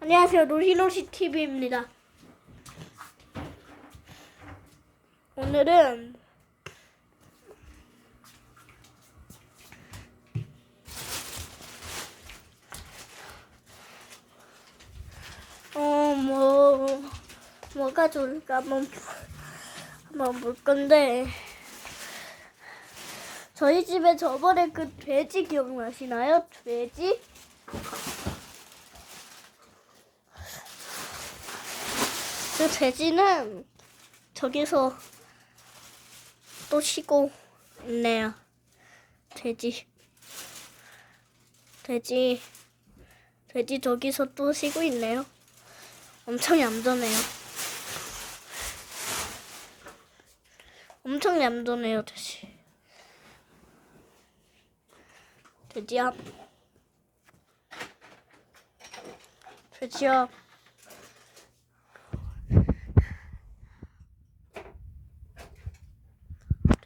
안녕하세요. 노시노시 TV입니다. 오늘은 어, 뭐, 뭐가 좋을까 한번, 한번 볼 건데, 저희 집에 저번에 그 돼지 기억나시나요? 돼지? 그 돼지는 저기서 또 쉬고 있네요. 돼지. 돼지. 돼지 저기서 또 쉬고 있네요. 엄청 얌전해요. 엄청 얌전해요, 돼지. 돼지야. 돼지야.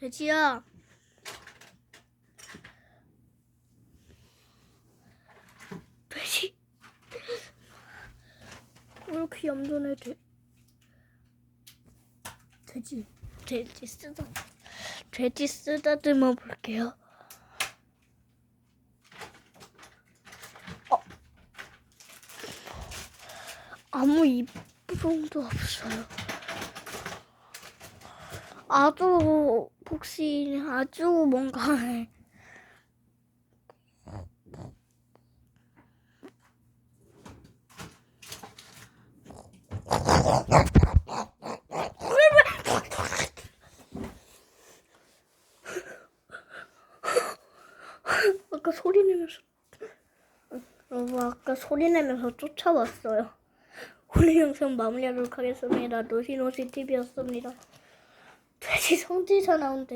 돼지야. 돼지. 왜 이렇게 얌전해, 돼? 돼지. 돼지 쓰다. 돼지 쓰다듬어 볼게요. 어. 아무 이쁨도 없어요. 아주 혹시 아주 뭔가 아까 소리 내면서 여러분 아까 소리 내면서 쫓아왔어요. 오늘 영상 마무리하도록 하겠습니다. 노시노시 TV였습니다. 돼지 성지사 나온 데